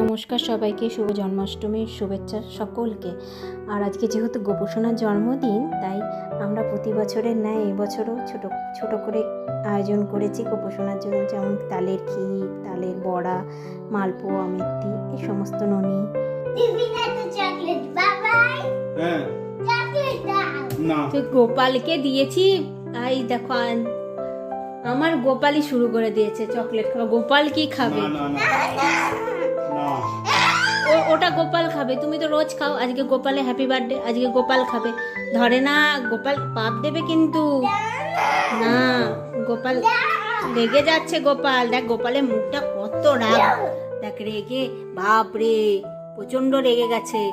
নমস্কার সবাইকে শুভ জন্মাষ্টমীর শুভেচ্ছা সকলকে। আর আজকে যেহেতু গোপসোনার জন্মদিন তাই আমরা প্রতি বছরের ন্যায় এবছরও ছোট ছোট করে আয়োজন করেছি গোপসোনার জন্য। যেমন তালের ক্ষীর তালের বড়া মালপোয়া মিষ্টি এই সমস্ত ননি। হ্যাঁ। চকলেট দাও না। তো গোপালকে দিয়েছি তাই দেখো আমার গোপালই শুরু করে দিয়েছে চকলেট খাওয়া। গোপাল কি খাবে? না না না। না ও ওটা গোপাল খাবে। তুমি তো রোজ খাও। আজকে গোপালে হ্যাপি বার্থডে আজকে গোপাল খাবে। ধরে না, গোপাল পাপ দেবে কিন্তু। না, গোপাল রেগে যাচ্ছে গোপাল। দেখ গোপালের মুখটা কত রাগ। দেখ, রেগে, বাপ রে প্রচণ্ড রেগে গেছে।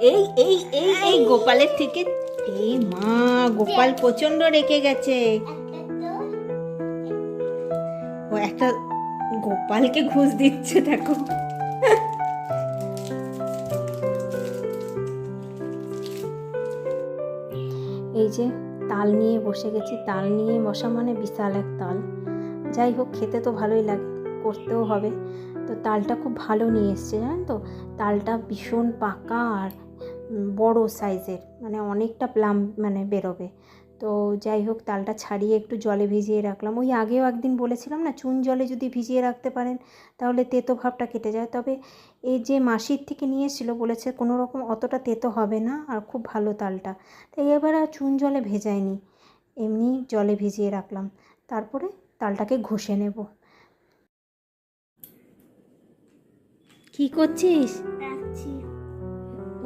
এই এই এই এই গোপালের থেকে এই মা, গোপাল প্রচণ্ড রেগে গেছে। ও, একটা গোপালকে ঘুষ দিচ্ছে, দেখো। এই যে, তাল নিয়ে বসে গেছি। তাল নিয়ে বসা মানে বিশাল এক তাল। যাই হোক, খেতে তো ভালোই লাগে, করতেও হবে। তো তালটা খুব ভালো নিয়ে এসছে, জানেন তো? তালটা ভীষণ পাকা আর বড় সাইজের মানে অনেকটা প্লাম মানে বেরোবে। তো যাই হোক তালটা ছাড়িয়ে একটু জলে ভিজিয়ে রাখলাম। ওই আগেও একদিন বলেছিলাম না চুন জলে যদি ভিজিয়ে রাখতে পারেন তাহলে তেতো ভাবটা কেটে যায়। তবে এই যে মাসির থেকে নিয়ে এসেছিল বলেছে কোনো রকম অতটা তেতো হবে না আর খুব ভালো তালটা। তাই এবার আর চুন জলে ভেজাইনি এমনি জলে ভিজিয়ে রাখলাম। তারপরে তালটাকে ঘষে নেব। কি করছিস?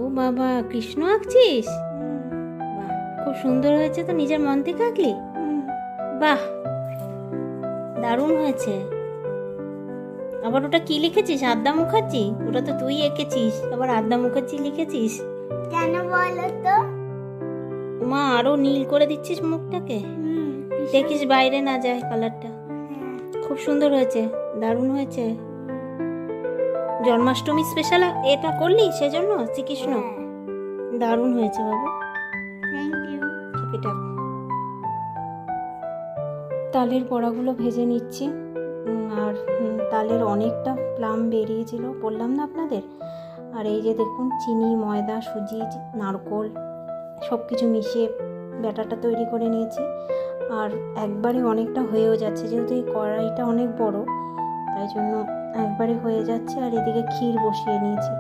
ও বাবা কৃষ্ণ আঁকছিস? খুব সুন্দর হয়েছে তো নিজের মন থেকে আঁকলি বাহ দারুণ হয়েছে। আবার ওটা কি লিখেছিস? আদ্যা মুখার্জি? ওটা তো তুই এঁকেছিস। আবার আদ্যা মুখার্জি লিখেছিস? কেন বলো তো? মা আরও নীল করে দিচ্ছিস মুখটাকে। দেখিস বাইরে না যায় কালারটা। খুব সুন্দর হয়েছে দারুণ হয়েছে। জন্মাষ্টমী স্পেশাল এটা করলি সেজন্য শ্রীকৃষ্ণ? দারুণ হয়েছে বাবু। এটা। তালের বড়াগুলো ভেজে নিচ্ছি। আর তালের অনেকটা প্লাম বেরিয়েছিল। বললাম না আপনাদের? আর এই যে দেখুন, চিনি, ময়দা, সুজি নারকোল সব কিছু মিশিয়ে ব্যাটারটা তৈরি করে নিয়েছি। আর একবারে অনেকটা হয়েও যাচ্ছে, যেহেতু এই কড়াইটা অনেক বড়, তাই জন্য একবারে হয়ে যাচ্ছে। আর এদিকে ক্ষীর বসিয়ে নিয়েছি।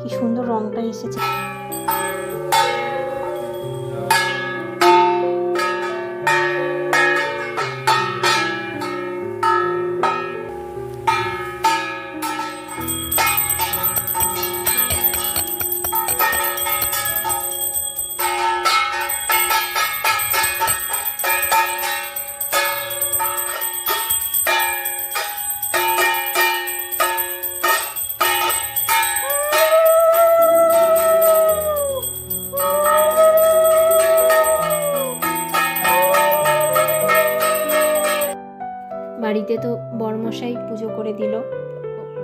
কি সুন্দর রংটা এসেছে। বাড়িতে তো বড়মশাই পুজো করে দিল।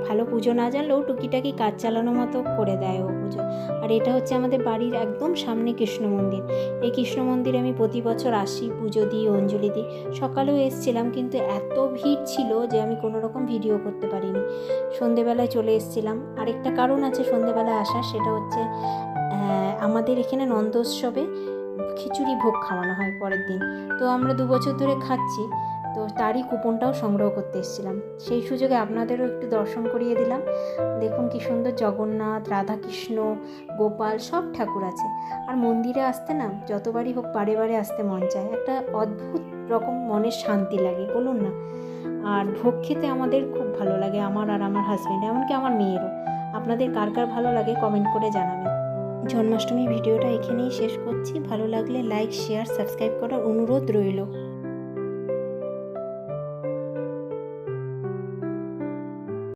ভালো পুজো না জানলেও টুকিটাকি কাজ চালানো মতো করে দেয় ও পুজো। আর এটা হচ্ছে আমাদের বাড়ির একদম সামনে কৃষ্ণ মন্দির। এই কৃষ্ণ মন্দিরে আমি প্রতি বছর আসি, পুজো দিই, অঞ্জলি দিই। সকালেও এসছিলাম কিন্তু এত ভিড় ছিল যে আমি কোনো রকম ভিডিও করতে পারিনি। সন্ধেবেলায় চলে এসছিলাম। আরেকটা কারণ আছে সন্ধেবেলায় আসার, সেটা হচ্ছে আমাদের এখানে নন্দোৎসবে খিচুড়ি ভোগ খাওয়ানো হয় পরের দিন। তো আমরা দু বছর ধরে খাচ্ছি। তো তারই কুপনটাও সংগ্রহ করতে এসেছিলাম। সেই সুযোগে আপনাদেরও একটু দর্শন করিয়ে দিলাম। দেখুন কি সুন্দর জগন্নাথ, রাধাকৃষ্ণ, গোপাল, সব ঠাকুর আছে। আর মন্দিরে আসতে না যতবারই হোক বারে বারে আসতে মন চায়। একটা অদ্ভুত রকম মনের শান্তি লাগে, বলুন না। আর ভোগ খেতে আমাদের খুব ভালো লাগে, আমার আর আমার হাজব্যান্ড এমনকি আমার মেয়েরও। আপনাদের কার কার ভালো লাগে কমেন্ট করে জানাবেন। জন্মাষ্টমী ভিডিওটা এখানেই শেষ করছি। ভালো লাগলে লাইক শেয়ার সাবস্ক্রাইব করার অনুরোধ রইল।